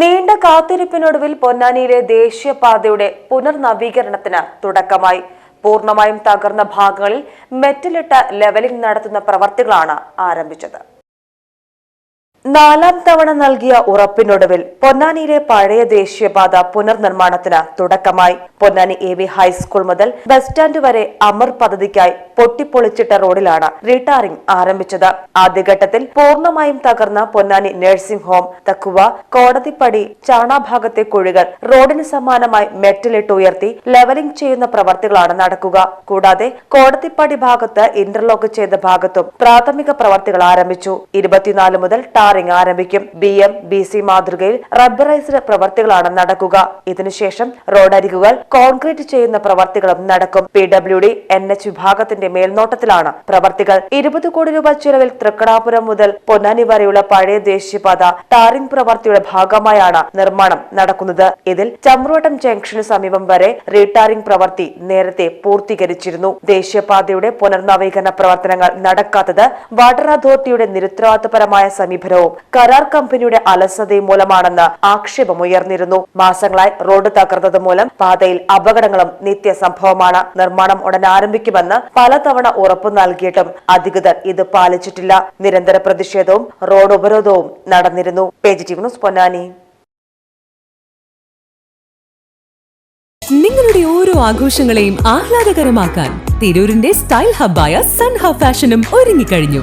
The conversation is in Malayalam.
നീണ്ട കാത്തിരിപ്പിനൊടുവിൽ പൊന്നാനിയിലെ ദേശീയപാതയുടെ പുനർനവീകരണത്തിന് തുടക്കമായി. പൂർണമായും തകർന്ന ഭാഗങ്ങളിൽ മെറ്റലിട്ട ലെവലിംഗ് നടത്തുന്ന പ്രവർത്തികളാണ് ആരംഭിച്ചത്. നാലാം തവണ നൽകിയ ഉറപ്പിനൊടുവിൽ പൊന്നാനിയിലെ പഴയ ദേശീയപാത പുനർനിർമ്മാണത്തിന് തുടക്കമായി. Ponnani A V high school മുതൽ ബസ് സ്റ്റാൻഡ് വരെ അമർ പദ്ധതിക്കായി പൊട്ടിപ്പൊളിച്ചിട്ട റോഡിലാണ് റീടാറിംഗ് ആരംഭിച്ചത്. ആദ്യഘട്ടത്തിൽ പൂർണമായും തകർന്ന പൊന്നാനി നഴ്സിംഗ് ഹോം തക്കുവ കോടതിപ്പടി ചാണാഭാഗത്തെ കുഴികൾ റോഡിന് സമാനമായി മെറ്റലിട്ട് ഉയർത്തി ലെവലിംഗ് ചെയ്യുന്ന പ്രവർത്തികളാണ് നടക്കുക. കൂടാതെ കോടതിപ്പടി ഭാഗത്ത് ഇന്റർലോക്ക് ചെയ്ത ഭാഗത്തും പ്രാഥമിക പ്രവർത്തികൾ ആരംഭിച്ചു. ഇരുപത്തിനാല് മുതൽ ടാറിംഗ് ആരംഭിക്കും. ബി എം ബി സി മാതൃകയിൽ റബ്ബറൈസ്ഡ് പ്രവർത്തികളാണ് നടക്കുക. ഇതിനുശേഷം റോഡരികുകൾ കോൺക്രീറ്റ് ചെയ്യുന്ന പ്രവർത്തികളും നടക്കും. P W D N H വിഭാഗത്തിന്റെ മേൽനോട്ടത്തിലാണ്. പ്രവർത്തികൾ ഇരുപത് കോടി രൂപ ചെലവിൽ തൃക്കടാപുരം മുതൽ പൊന്നാനി വരെയുള്ള പഴയ ദേശീയപാത ടാറിംഗ് പ്രവർത്തിയുടെ ഭാഗമായാണ് നിർമ്മാണം നടക്കുന്നത്. ഇതിൽ ചമ്രോട്ടം ജംഗ്ഷന് സമീപം വരെ റീടാറിംഗ് പ്രവൃത്തി നേരത്തെ പൂർത്തീകരിച്ചിരുന്നു. ദേശീയപാതയുടെ പുനർനവീകരണ പ്രവർത്തനങ്ങൾ നടക്കാത്തത് വാട്ടർ അതോറിറ്റിയുടെ നിരുത്തരവാദിത്തപരമായ സമീപനവും കരാർ കമ്പനിയുടെ അലസതയും മൂലമാണെന്ന് ആക്ഷേപമുയർന്നിരുന്നു മാസങ്ങളായി റോഡ് തകർന്നത് മൂലം പാതയിൽ അപകടങ്ങളും നിത്യസംഭവമാണ്. നിർമ്മാണം ഉടൻ ആരംഭിക്കുമെന്ന് പലതവണ ഉറപ്പു നൽകിയിട്ടും അധികൃതർ ഇത് പാലിച്ചിട്ടില്ല. നിരന്തര പ്രതിഷേധവും റോഡ് ഉപരോധവും നടന്നിരുന്നു. Page news Ponnani. നിങ്ങളുടെ ഓരോ ആഘോഷങ്ങളെയും ആഹ്ലാദകരമാക്കാൻ തിരൂരിന്റെ സ്റ്റൈൽ ഹബ്ബായ സൺ ഹബ് ഫാഷനും ഒരുങ്ങിക്കഴിഞ്ഞു.